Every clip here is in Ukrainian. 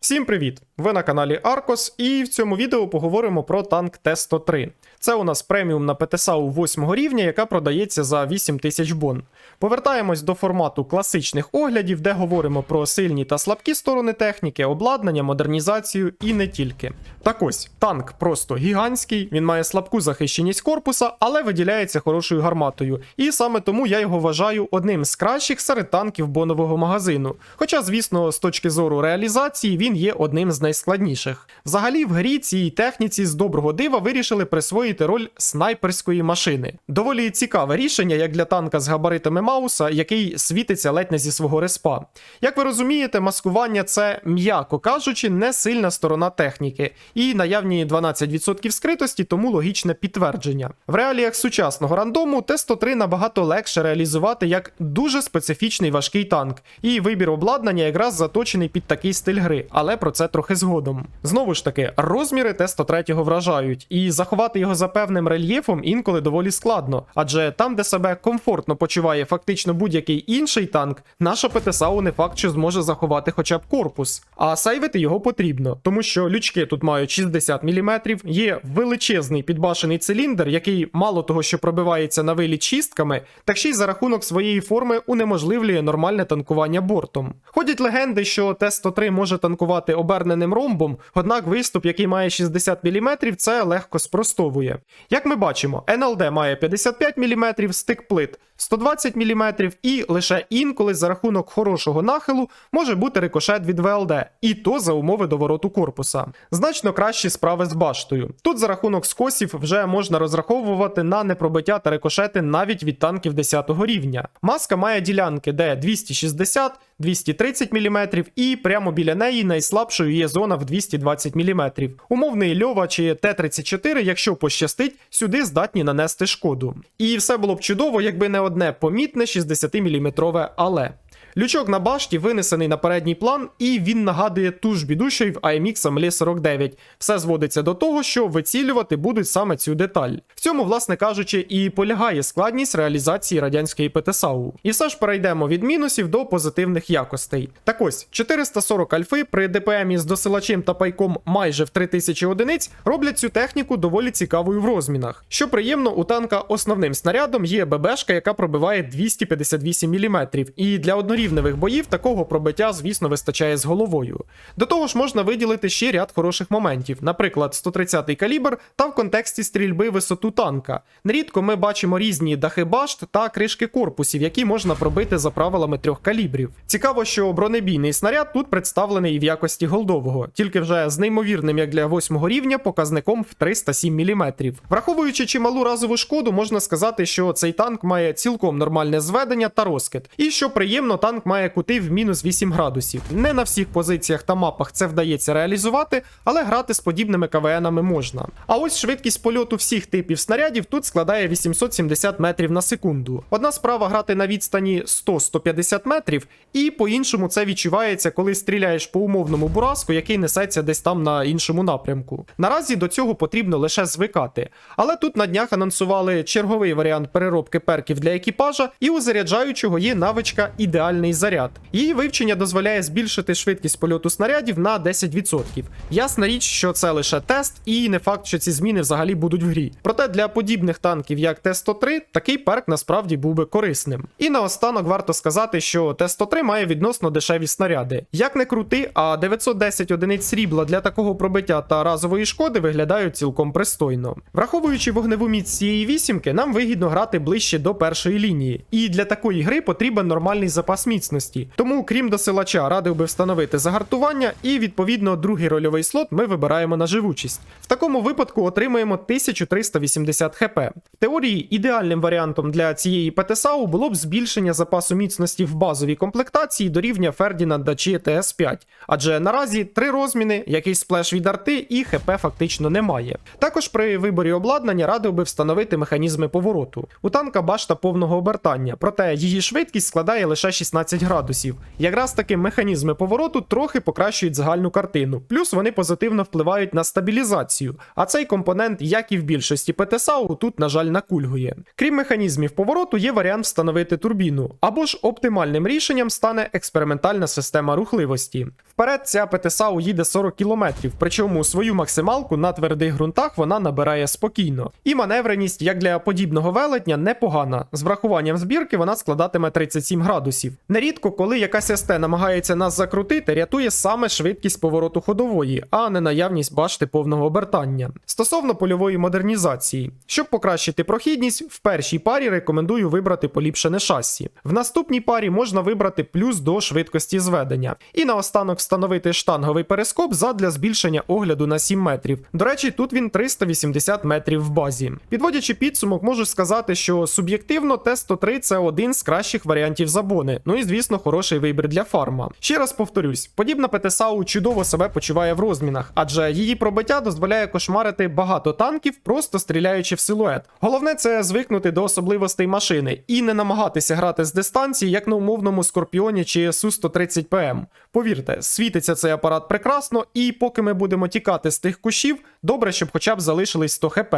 Всім привіт! Ви на каналі Аркос, і в цьому відео поговоримо про танк Т-103. Це у нас преміум на ПТСАУ 8 рівня, яка продається за 8 тисяч бон. Повертаємось до формату класичних оглядів, де говоримо про сильні та слабкі сторони техніки, обладнання, модернізацію і не тільки. Так ось, танк просто гігантський, він має слабку захищеність корпуса, але виділяється хорошою гарматою. І саме тому я його вважаю одним з кращих серед танків бонового магазину. Хоча, звісно, з точки зору реалізації він є одним з найскладніших. Взагалі, в грі цій техніці з доброго дива вирішили присвоїти роль снайперської машини. Доволі цікаве рішення, як для танка з габаритами Мауса, який світиться ледь не зі свого респа. Як ви розумієте, маскування це, м'яко кажучи, не сильна сторона техніки, і наявні 12% скритості, тому логічне підтвердження. В реаліях сучасного рандому Т-103 набагато легше реалізувати як дуже специфічний важкий танк, і вибір обладнання якраз заточений під такий стиль гри, але про це трохи згодом. Знову ж таки, розміри Т-103 вражають, і заховати його за певним рельєфом інколи доволі складно, адже там, де себе комфортно почуває фактично будь-який інший танк, наша ПТСАУ не факт, що зможе заховати хоча б корпус. А сейвити його потрібно, тому що лючки тут мають 60 мм, є величезний підбашений циліндр, який мало того, що пробивається на виліт чистками, так ще й за рахунок своєї форми унеможливлює нормальне танкування бортом. Ходять легенди, що Т-103 може танкувати оберненим ромбом, однак виступ, який має 60 мм, це легко спростовує. Як ми бачимо, НЛД має 55 мм, стик плит 120 мм, і лише інколи за рахунок хорошого нахилу може бути рикошет від ВЛД, і то за умови довороту корпуса. Значно кращі справи з баштою. Тут за рахунок скосів вже можна розраховувати на непробиття та рикошети навіть від танків 10 рівня. Маска має ділянки, де 260, 230 мм, і прямо біля неї найслабшою є зона в 220 мм. Умовний льова чи Т-34, якщо пощастить, сюди здатні нанести шкоду. І все було б чудово, якби не одне помітне 60-мм але. Лючок на башті винесений на передній план, і він нагадує ту ж біду, що й в IMX Ameli 49. Все зводиться до того, що вицілювати будуть саме цю деталь. В цьому, власне кажучи, і полягає складність реалізації радянської ПТСАУ. І все ж перейдемо від мінусів до позитивних якостей. Так ось 440 альфи при ДПМі з досилачем та пайком майже в 3000 одиниць роблять цю техніку доволі цікавою в розмінах. Що приємно, у танка основним снарядом є ББшка, яка пробиває 258 мм, і для однорівневих боїв такого пробиття, звісно, вистачає з головою. До того ж, можна виділити ще ряд хороших моментів, наприклад, 130-й калібр та в контексті стрільби висоту танка. Нерідко ми бачимо різні дахи башт та кришки корпусів, які можна пробити за правилами трьох калібрів. Цікаво, що бронебійний снаряд тут представлений і в якості голдового, тільки вже з неймовірним, як для 8 рівня, показником в 307 мм. Враховуючи чималу разову шкоду, можна сказати, що цей танк має цілком нормальне зведення та розкид. І що приємно, танк має кути в мінус 8 градусів. Не на всіх позиціях та мапах це вдається реалізувати, але грати з подібними КВНами можна. А ось швидкість польоту всіх типів снарядів тут складає 870 метрів на секунду. Одна справа грати на відстані 100-150 метрів, і по-іншому це відчувається, коли стріляєш по умовному буразку, який несеться десь там на іншому напрямку. Наразі до цього потрібно лише звикати. Але тут на днях анонсували черговий варіант переробки перків для екіпажа, і у заряджаючого є навичка ідеальний заряд. Її вивчення дозволяє збільшити швидкість польоту снарядів на 10%. Ясна річ, що це лише тест, і не факт, що ці зміни взагалі будуть в грі. Проте для подібних танків, як Т-103, такий перк насправді був би корисним. І наостанок варто сказати, що Т-103 має відносно дешеві снаряди. Як не крути, а 910 одиниць срібла для такого пробиття та разової шкоди виглядають цілком пристойно. Враховуючи вогневу міць цієї вісімки, нам вигідно грати ближче до першої лінії. І для такої гри потрібен нормальний запас міцності. Тому, крім досилача, радив би встановити загартування, і відповідно другий рольовий слот ми вибираємо на живучість. В такому випадку отримуємо 1380 хп. В теорії ідеальним варіантом для цієї ПТСАУ було б збільшення запасу міцності в базовій комплектації до рівня Фердінанда чи ТС5, адже наразі три розміни, якийсь сплеш від арти і ХП фактично немає. Також при виборі обладнання радив би встановити механізми повороту. У танка башта повного обертання, проте її швидкість складає лише 16 16 градусів. Якраз таки механізми повороту трохи покращують загальну картину, плюс вони позитивно впливають на стабілізацію. А цей компонент, як і в більшості ПТСАУ, тут, на жаль, накульгує. Крім механізмів повороту, є варіант встановити турбіну, або ж оптимальним рішенням стане експериментальна система рухливості. Вперед ця ПТСАУ їде 40 км, причому свою максималку на твердих ґрунтах вона набирає спокійно. І маневреність, як для подібного велетня, непогана. З врахуванням збірки вона складатиме 37 градусів. Нерідко, коли якась СТ намагається нас закрутити, рятує саме швидкість повороту ходової, а не наявність башти повного обертання. Стосовно польової модернізації, щоб покращити прохідність, в першій парі рекомендую вибрати поліпшене шасі. В наступній парі можна вибрати плюс до швидкості зведення. І наостанок встановити штанговий перископ задля збільшення огляду на 7 метрів. До речі, тут він 380 метрів в базі. Підводячи підсумок, можу сказати, що суб'єктивно Т-103 це один з кращих варіантів забони. Ну і звісно, хороший вибір для фарма. Ще раз повторюсь, подібна ПТСАУ чудово себе почуває в розмінах, адже її пробиття дозволяє кошмарити багато танків, просто стріляючи в силует. Головне це звикнути до особливостей машини і не намагатися грати з дистанції, як на умовному скорпіоні чи Су-130 ПМ. Повірте, світиться цей апарат прекрасно, і поки ми будемо тікати з тих кущів, добре, щоб хоча б залишились 100 хп.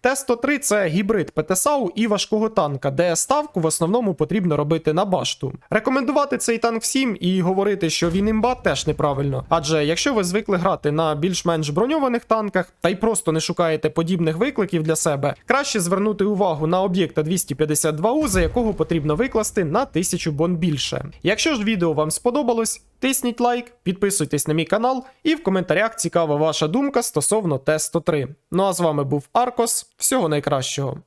Т-103 це гібрид ПТСАУ і важкого танка, де ставку в основному потрібно робити на башту. Рекомендувати цей танк всім і говорити, що він імба, теж неправильно. Адже якщо ви звикли грати на більш-менш броньованих танках та й просто не шукаєте подібних викликів для себе, краще звернути увагу на об'єкта 252У, за якого потрібно викласти на 1000 бон більше. Якщо ж відео вам сподобалось, тисніть лайк, підписуйтесь на мій канал, і в коментарях цікава ваша думка стосовно Т-103. Ну а з вами був Аркос. Всього найкращого.